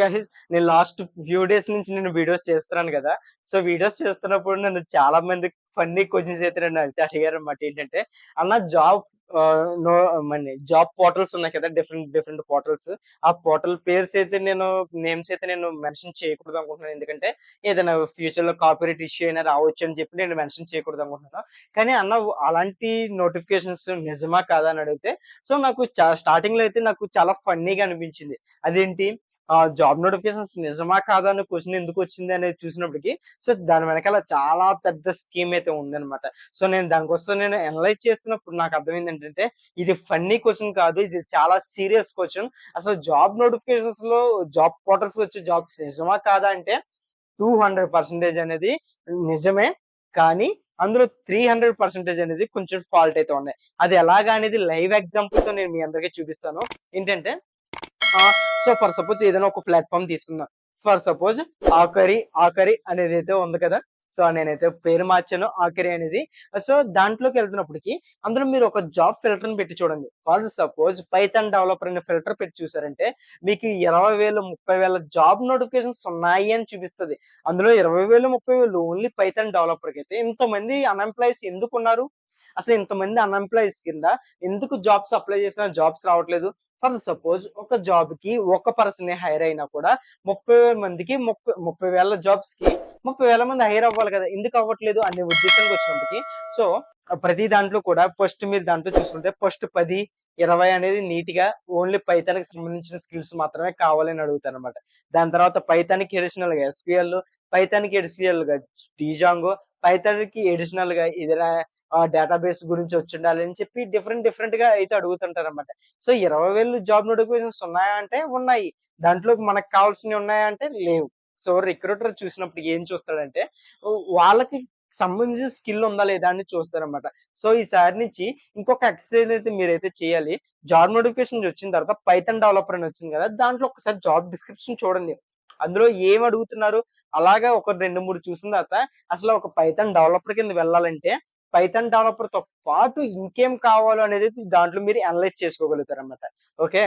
Guys నేను last few days నుంచి నేను వీడియోస్ చేస్తున్నాను కదా. సో వీడియోస్ చేస్తున్నప్పుడు నన్ను చాలా మంది ఫన్నీ క్వశ్చన్స్ అయితే నన్ను అయితే అడిగారు అనమాట ఏంటంటే అన్న జాబ్ నో మన జాబ్ పోర్టల్స్ ఉన్నాయి కదా డిఫరెంట్ డిఫరెంట్ పోర్టల్స్ ఆ పోర్టల్ పేర్స్ అయితే నేను నేమ్స్ అయితే నేను మెన్షన్ చేయకూడదు అనుకుంటున్నాను. ఎందుకంటే ఏదైనా ఫ్యూచర్లో కాపీరైట్ ఇష్యూ అయినా రావచ్చు అని చెప్పి నేను మెన్షన్ చేయకూడదు అనుకుంటున్నాను. కానీ అన్న అలాంటి నోటిఫికేషన్స్ నిజమా కాదా అని అడిగితే సో నాకు స్టార్టింగ్లో అయితే నాకు చాలా ఫన్నీగా అనిపించింది. అదేంటి? జాబ్ నోటిఫికేషన్స్ నిజమా కాదా అనే క్వశ్చన్ ఎందుకు వచ్చింది అనేది చూసినప్పటికి సో దాని వెనకాల చాలా పెద్ద స్కీమ్ అయితే ఉందన్నమాట. సో నేను దానికోసం నేను అనలైజ్ చేస్తున్నప్పుడు నాకు అర్థమైంది ఏంటంటే ఇది ఫన్నీ క్వశ్చన్ కాదు ఇది చాలా సీరియస్ క్వశ్చన్ అసలు జాబ్ నోటిఫికేషన్స్లో జాబ్ పోర్టల్స్ వచ్చే జాబ్స్ నిజమా కాదా అంటే టూ హండ్రెడ్ పర్సెంటేజ్ అనేది నిజమే కానీ అందులో త్రీ హండ్రెడ్ పర్సెంటేజ్ అనేది కొంచెం ఫాల్ట్ అయితే ఉన్నాయి. అది ఎలాగా అనేది లైవ్ ఎగ్జాంపుల్తో నేను మీ అందరికీ చూపిస్తాను. ఏంటంటే సో ఫర్ సపోజ్ ఏదైనా ఒక ప్లాట్ఫామ్ తీసుకుందాం. ఫర్ సపోజ్ ఆకరి ఆకరి అనేది అయితే ఉంది కదా? సో నేనైతే పేరు మార్చాను ఆఖరి అనేది. సో దాంట్లోకి వెళ్తున్నప్పటికి అందులో మీరు ఒక జాబ్ ఫిల్టర్ పెట్టి చూడండి. ఫర్ సపోజ్ పైథాన్ డెవలపర్ అనే ఫిల్టర్ పెట్టి చూసారంటే మీకు ఇరవై వేలు ముప్పై వేల జాబ్ నోటిఫికేషన్స్ ఉన్నాయి అని చూపిస్తుంది. అందులో ఇరవై వేలు ముప్పై వేలు ఓన్లీ పైథాన్ డెవలపర్కి అయితే. ఇంతమంది అన్ఎంప్లాయీస్ ఎందుకు ఉన్నారు అసలు ఇంతమంది అన్ఎంప్లాయీస్ కింద ఎందుకు జాబ్స్ అప్లై చేసినా జాబ్స్ రావట్లేదు? ఫర్ సపోజ్ ఒక జాబ్కి ఒక పర్సన్ హైర్ అయినా కూడా ముప్పై వేల మందికి ముప్పై ముప్పై వేల జాబ్స్కి ముప్పై వేల మంది హైర్ అవ్వాలి కదా ఎందుకు అవ్వట్లేదు అనే ఉద్దేశానికి వచ్చినప్పటికీ సో ప్రతి దాంట్లో కూడా ఫస్ట్ మీరు దాంట్లో చూసుకుంటే ఫస్ట్ పది ఇరవై అనేది నీట్గా ఓన్లీ పైతానికి సంబంధించిన స్కిల్స్ మాత్రమే కావాలని అడుగుతారు అనమాట దాని తర్వాత పైతానికి ఎడిషనల్గా ఎస్పీఎల్ పైతానికి ఎడిషనల్గా డీజాంగో పైతానికి ఎడిషనల్గా ఏదైనా డేటాబేస్ గురించి వచ్చిండాలి అని చెప్పి డిఫరెంట్ డిఫరెంట్గా అయితే అడుగుతుంటారు అనమాట సో ఇరవై వేలు జాబ్ నోటిఫికేషన్స్ ఉన్నాయా అంటే ఉన్నాయి. దాంట్లో మనకు కావాల్సినవి ఉన్నాయా అంటే లేవు. సో రిక్రూటర్ చూసినప్పుడు ఏం చూస్తాడంటే వాళ్ళకి సంబంధించిన స్కిల్ ఉందా లేదా? అని చూస్తారనమాట సో ఈసారి నుంచి ఇంకొక ఎక్సర్సైజ్ అయితే మీరైతే చేయాలి. జాబ్ నోటిఫికేషన్ వచ్చిన తర్వాత పైథన్ డెవలపర్ అని వచ్చింది కదా దాంట్లో ఒకసారి జాబ్ డిస్క్రిప్షన్ చూడండి. అందులో ఏం అడుగుతున్నారు? అలాగా ఒక రెండు మూడు చూసిన తర్వాత అసలు ఒక పైథాన్ డెవలపర్ కింద వెళ్ళాలంటే పైథాన్ డెవలపర్తో పాటు ఇంకేం కావాలో అనేది దాంట్లో మీరు అనలైజ్ చేసుకోగలుగుతారు అనమాట ఓకే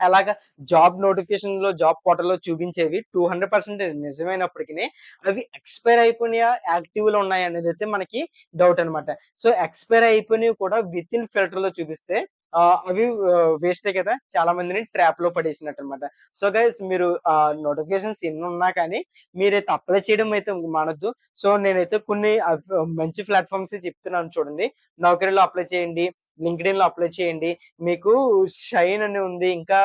అలాగా జాబ్ నోటిఫికేషన్లో జాబ్ పోర్టల్లో చూపించేవి టూ హండ్రెడ్ పర్సెంటేజ్ నిజమైనప్పటికీ అవి ఎక్స్పైర్ అయిపోయినాయా? యాక్టివ్లో ఉన్నాయి? అనేది అయితే మనకి డౌట్ అనమాట సో ఎక్స్పైర్ అయిపోయినవి కూడా విత్ ఇన్ ఫిల్టర్లో చూపిస్తే అవి వేస్టే కదా? చాలా మందిని ట్రాప్లో పడేసినట్టు అనమాట సో గైస్ మీరు నోటిఫికేషన్స్ ఎన్ని ఉన్నా కానీ మీరైతే అప్లై చేయడం అయితే మానొద్దు. సో నేనైతే కొన్ని మంచి ప్లాట్ఫామ్స్ చెప్తున్నాను చూడండి. నౌకరీలో అప్లై చేయండి. లింక్డ్ఇన్లో అప్లై చేయండి. మీకు షైన్ అని ఉంది ఇంకా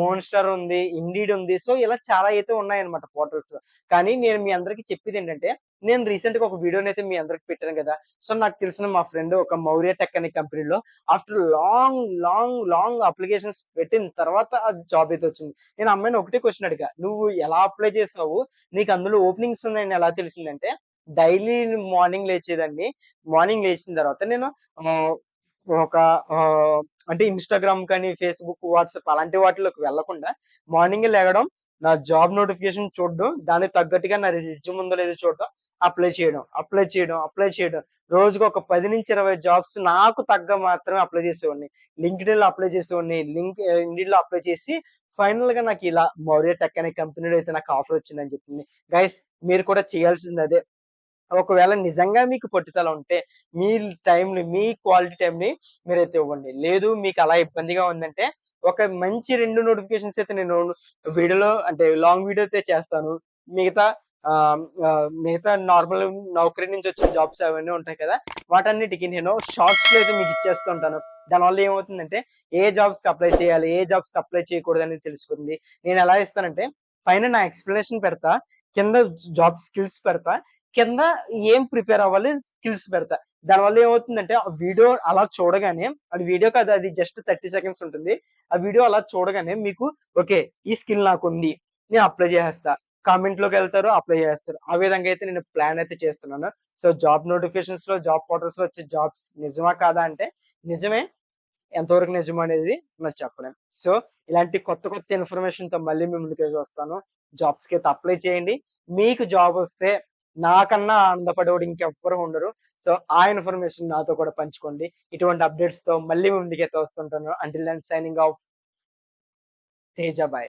మోన్స్టర్ ఉంది ఇండీడ్ ఉంది. సో ఇలా చాలా అయితే ఉన్నాయన్నమాట పోర్టల్స్. కానీ నేను మీ అందరికి చెప్పేది ఏంటంటే నేను రీసెంట్గా ఒక వీడియోని అయితే మీ అందరికి పెట్టాను కదా. సో నాకు తెలిసిన మా ఫ్రెండ్ ఒక మౌర్య టెక్ అనే కంపెనీలో after long long long applications పెట్టిన తర్వాత ఆ జాబ్ అయితే వచ్చింది. నేను అమ్మాయిని ఒకటే క్వశ్చన్ అడిగా నువ్వు ఎలా అప్లై చేసావు? నీకు అందులో ఓపెనింగ్స్ ఉన్నాయని ఎలా తెలిసిందంటే డైలీ మార్నింగ్ లేచేదాన్ని. మార్నింగ్ లేచిన తర్వాత నేను ఒక అంటే ఇన్స్టాగ్రామ్ కానీ ఫేస్బుక్ వాట్సాప్ అలాంటి వాటిలోకి వెళ్ళకుండా మార్నింగ్ లేగడం నా జాబ్ నోటిఫికేషన్ చూడడం దానికి తగ్గట్టుగా నా రిజ్యూమ్ ఉందో లేదో చూడడం అప్లై చేయడం అప్లై చేయడం అప్లై చేయడం. రోజుకు ఒక పది నుంచి ఇరవై జాబ్స్ నాకు తగ్గ మాత్రమే అప్లై చేసేవాడిని. లింక్డ్ఇన్లో అప్లై చేసేవాడిని. లింక్ ఇండియన్లో అప్లై చేసి ఫైనల్గా నాకు ఇలా మౌర్య టెక్ అనే కంపెనీలో అయితే నాకు ఆఫర్ వచ్చిందని చెప్పింది. గైస్ మీరు కూడా చేయాల్సింది అదే. ఒకవేళ నిజంగా మీకు పట్టుదల ఉంటే మీ టైంని మీ క్వాలిటీ టైంని మీరైతే ఇవ్వండి. లేదు మీకు అలా ఇబ్బందిగా ఉందంటే ఒక మంచి రెండు నోటిఫికేషన్స్ అయితే నేను వీడియోలో అంటే లాంగ్ వీడియో అయితే చేస్తాను. మిగతా మిగతా నార్మల్ నౌకరీ నుంచి వచ్చిన జాబ్స్ అవన్నీ ఉంటాయి కదా వాటన్నిటికి నేను షార్ట్స్ అయితే మీకు ఇచ్చేస్తుంటాను దానివల్ల ఏమవుతుందంటే ఏ జాబ్స్కి అప్లై చేయాలి ఏ జాబ్స్కి అప్లై చేయకూడదు అనేది తెలుసుకుంది. నేను ఎలా ఇస్తానంటే పైన నా ఎక్స్ప్లెనేషన్ పెడతా కింద జాబ్ స్కిల్స్ పెడతా కింద ఏం ప్రిపేర్ అవ్వాలి స్కిల్స్ పెడతా. దానివల్ల ఏమవుతుందంటే ఆ వీడియో అలా చూడగానే అది వీడియో కాదు అది జస్ట్ థర్టీ సెకండ్స్ ఉంటుంది. ఆ వీడియో అలా చూడగానే మీకు ఓకే ఈ స్కిల్ నాకు ఉంది నేను అప్లై చేసేస్తా. కామెంట్లోకి వెళ్తారు అప్లై చేస్తారు. ఆ విధంగా అయితే నేను ప్లాన్ అయితే చేస్తున్నాను. సో జాబ్ నోటిఫికేషన్స్లో జాబ్ పోర్టల్స్లో వచ్చే జాబ్స్ నిజమా కాదా అంటే నిజమే. ఎంతవరకు నిజం అనేది నాకు చెప్పలేను సో ఇలాంటి కొత్త కొత్త ఇన్ఫర్మేషన్తో మళ్ళీ మీ ముందుకు వస్తాను. జాబ్స్కి అయితే అప్లై చేయండి. మీకు జాబ్ వస్తే నాకన్నా ఆనందపడేవాడు ఇంకెవ్వరు ఉండరు. సో ఆ ఇన్ఫర్మేషన్ నాతో కూడా పంచుకోండి. ఇటువంటి అప్డేట్స్తో మళ్ళీ ముందుకైతే వస్తుంటాను. Until and signing off Teja bye bye